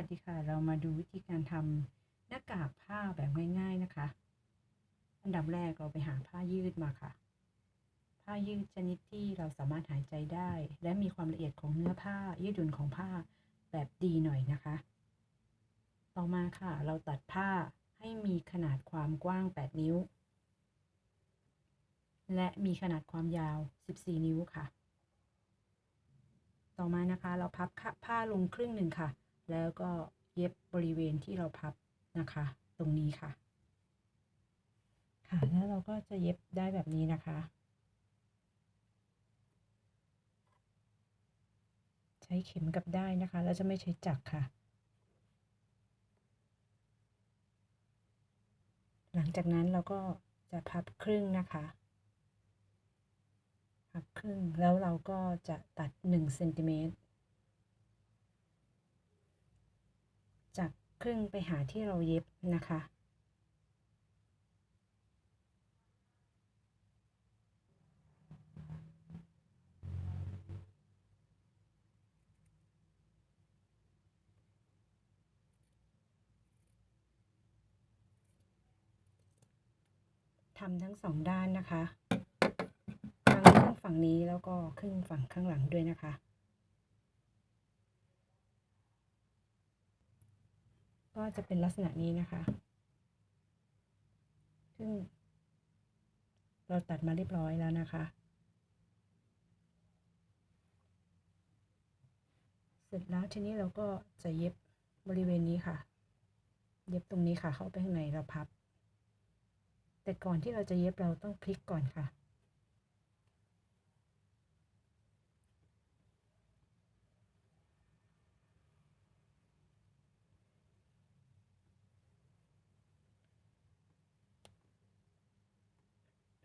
วัสดีค่ะ เรามาดูวิธีการทำหน้ากากผ้าแบบง่าย ๆนะคะ อันดับแรกเราไปหาผ้ายืดมาค่ะ ผ้ายืดชนิดที่เราสามารถหายใจได้ และมีความละเอียดของเนื้อผ้ายืดหยุ่นของผ้าแบบดีหน่อยนะคะ ต่อมาค่ะ เราตัดผ้าให้มีขนาดความกว้าง 8 นิ้ว และมีขนาดความยาว 14 นิ้วค่ะ ต่อมานะคะ เราพับผ้าลงครึ่งหนึ่งค่ะ แล้วก็เย็บบริเวณที่เราพับนะคะ ตรงนี้ค่ะ ค่ะแล้วเราก็จะเย็บได้แบบนี้นะคะ ใช้เข็มกับได้นะคะแล้วจะไม่ใช้จักรค่ะ หลังจากนั้นเราก็จะพับครึ่งนะคะพับครึ่งแล้วเราก็จะตัด1เซนติเมตร จาก ครึ่งไปหาที่เราเย็บนะคะ ทำทั้งสองด้านนะคะ ทั้งครึ่งฝั่งนี้แล้วก็ครึ่งฝั่งข้างหลังด้วยนะคะ จะเป็นลักษณะนี้นะคะ ซึ่ง เราตัดมาเรียบร้อยแล้วนะคะ เสร็จแล้วทีนี้เราก็จะเย็บบริเวณนี้ค่ะ เย็บตรงนี้ค่ะ เข้าไปข้างในเราพับ แต่ก่อนที่เราจะเย็บเราต้องพลิกก่อนค่ะ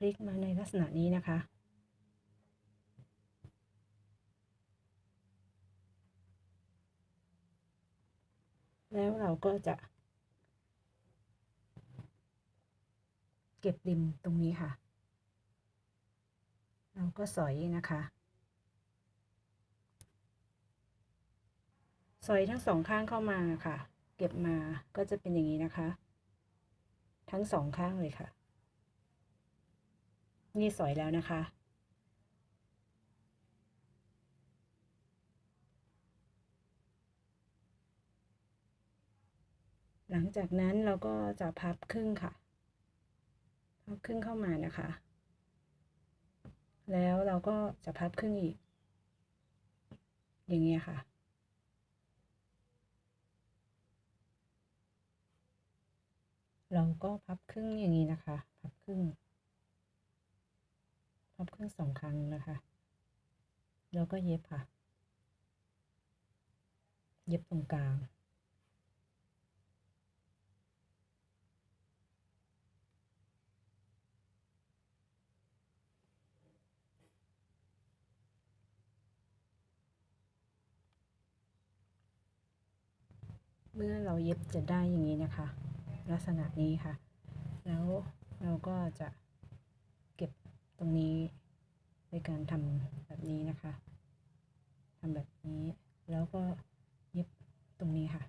ลิกมาในลักษณะนี้นะคะ แล้วเราก็จะ เก็บริมตรงนี้ค่ะ เราก็สอยนะคะ สอยทั้งสองข้างเข้ามาค่ะ เก็บมาก็จะเป็นอย่างนี้นะคะ ทั้งสองข้างเลยค่ะ นี่สอยแล้วนะคะ หลังจากนั้นเราก็จะพับครึ่งค่ะ พับครึ่งเข้ามานะคะ แล้วเราก็จะพับครึ่งอีก อย่างเงี้ยค่ะเราก็พับครึ่งอย่างนี้นะคะ พับครึ่ง พับครึ่งสองครั้งนะคะ แล้วก็เย็บค่ะ เย็บตรงกลางเมื่อเราเย็บจะได้อย่างนี้นะคะ ลักษณะนี้ค่ะ แล้วเราก็จะ ตรงนี้ในการทำแบบนี้นะคะทำแบบนี้แล้วก็เย็บตรงนี้ค่ะ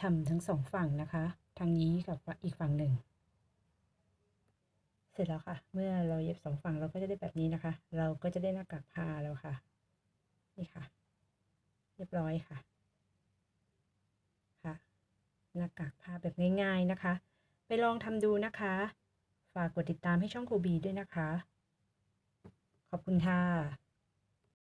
ทำทั้งสองฝั่งนะคะ ทางนี้กับอีกฝั่งหนึ่ง เสร็จแล้วค่ะ เมื่อเราเย็บสองฝั่งเราก็จะได้แบบนี้นะคะ เราก็จะได้หน้ากากผ้าแล้วค่ะ นี่ค่ะ เรียบร้อยค่ะ ค่ะ หน้ากากผ้าแบบง่าย ๆนะคะ ไปลองทำดูนะคะ ฝากกดติดตามให้ช่องคูบีด้วยนะคะ ขอบคุณค่ะ